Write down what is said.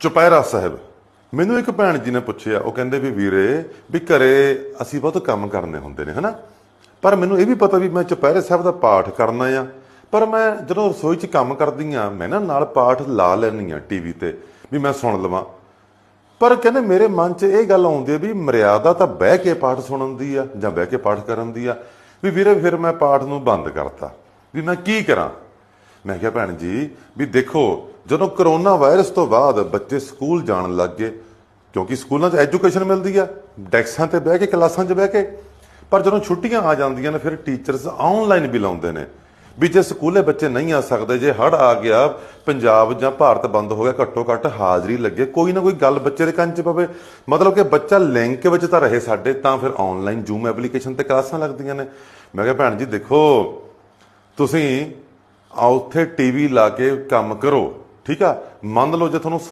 ਚੁਪਹਿਰਾ ਸਾਹਿਬ, ਮੈਨੂੰ ਇੱਕ ਭੈਣ ਜੀ ਨੇ ਪੁੱਛਿਆ, ਉਹ ਕਹਿੰਦੇ ਵੀ ਵੀਰੇ, ਵੀ ਘਰੇ ਅਸੀਂ ਬਹੁਤ ਕੰਮ ਕਰਨੇ ਹੁੰਦੇ ਨੇ, ਹਨਾ? ਪਰ ਮੈਨੂੰ ਇਹ ਵੀ ਪਤਾ ਵੀ ਮੈਂ ਚੁਪਹਿਰੇ ਸਾਹਿਬ ਦਾ ਪਾਠ ਕਰਨਾ ਆ। ਪਰ ਮੈਂ ਜਦੋਂ ਰਸੋਈ 'ਚ ਕੰਮ ਕਰਦੀ ਆ, ਮੈਂ ਨਾ ਨਾਲ ਪਾਠ ਲਾ ਲੈਣੀ ਆ ਟੀਵੀ ਤੇ, ਵੀ ਮੈਂ ਸੁਣ ਲਵਾਂ। ਪਰ ਕਹਿੰਦੇ ਮੇਰੇ ਮਨ 'ਚ ਇਹ ਗੱਲ ਆਉਂਦੀ ਹੈ ਵੀ ਮਰਿਆਦਾ ਤਾਂ ਬਹਿ ਕੇ ਪਾਠ ਸੁਣਨ ਦੀ ਆ, ਜਾਂ ਬਹਿ ਕੇ ਪਾਠ ਕਰਨ ਦੀ ਆ, ਵੀ ਵੀਰੇ ਫਿਰ ਮੈਂ ਪਾਠ ਨੂੰ ਬੰਦ ਕਰਤਾ, ਵੀ ਮੈਂ ਕੀ ਕਰਾਂ? ਮੈਂ ਕਿਹਾ ਭੈਣ ਜੀ, ਵੀ ਦੇਖੋ ਜਦੋਂ ਕਰੋਨਾ ਵਾਇਰਸ ਤੋਂ ਬਾਅਦ ਬੱਚੇ ਸਕੂਲ ਜਾਣ ਲੱਗ ਗਏ, ਕਿਉਂਕਿ ਸਕੂਲਾਂ 'ਚ ਐਜੂਕੇਸ਼ਨ ਮਿਲਦੀ ਆ ਡੈਕਸਾਂ ਤੇ ਬਹਿ ਕੇ, ਕਲਾਸਾਂ 'ਚ ਬਹਿ ਕੇ, ਪਰ ਜਦੋਂ ਛੁੱਟੀਆਂ ਆ ਜਾਂਦੀਆਂ ਨੇ, ਫਿਰ ਟੀਚਰਸ ਆਨਲਾਈਨ ਵੀ ਲਾਉਂਦੇ ਨੇ ਵੀ ਜੇ ਸਕੂਲੇ ਬੱਚੇ ਨਹੀਂ ਆ ਸਕਦੇ, ਜੇ ਹੜ ਆ ਗਿਆ, ਪੰਜਾਬ ਜਾਂ ਭਾਰਤ ਬੰਦ ਹੋ ਗਿਆ, ਘੱਟੋ ਘੱਟ ਹਾਜ਼ਰੀ ਲੱਗੇ, ਕੋਈ ਨਾ ਕੋਈ ਗੱਲ ਬੱਚੇ ਦੇ ਕੰਨ 'ਚ ਪਵੇ। ਮਤਲਬ ਕਿ ਬੱਚਾ ਲਿੰਕ ਵਿੱਚ ਤਾਂ ਰਹੇ ਸਾਡੇ, ਤਾਂ ਫਿਰ ਆਨਲਾਈਨ ਜ਼ੂਮ ਐਪਲੀਕੇਸ਼ਨ ਤੇ ਕਲਾਸਾਂ ਲੱਗਦੀਆਂ ਨੇ। ਮੈਂ ਕਿਹਾ, ਭੈਣ ਜੀ ਦੇਖੋ, ਤੁਸੀਂ ਆ ਉੱਥੇ ਟੀਵੀ ਲਾ ਕੇ ਕੰਮ ਕਰੋ। ਠੀਕ ਆ? ਮੰਨ ਲਓ ਜੇ ਤੁਹਾਨੂੰ